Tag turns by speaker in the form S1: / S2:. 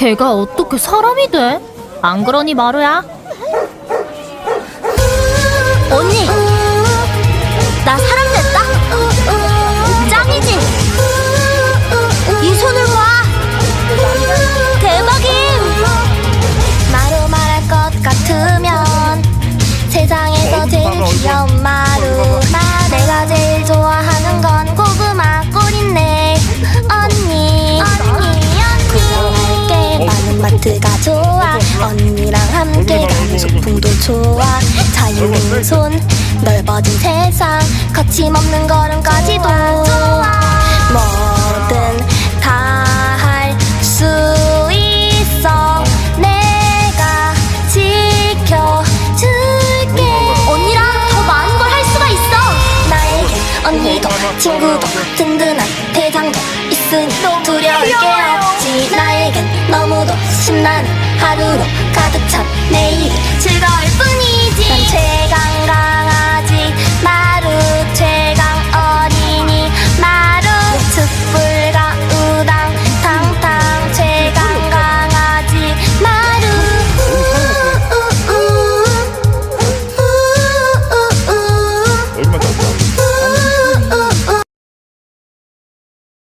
S1: 걔가 어떻게 사람이 돼? 안 그러니 마루야?
S2: 언니 나 사람 됐다 짱이지 이 손을 봐 대박임 마루 말할 것 같으면 세상에서 제일 귀여운 마트가 좋아. 언니랑 함께 가는 소풍도 좋아. 자유로운 손 넓어진 세상 거침없는 걸음까지도 뭐든 다 할 수 있어. 내가 지켜줄게. 언니랑 더 많은 걸 할 수가 있어. 나에게 언니도 친구도 든든한 대장도 있으니 두려울 게 없지. 나에겐 신나는 하루로 가득 찬 내일이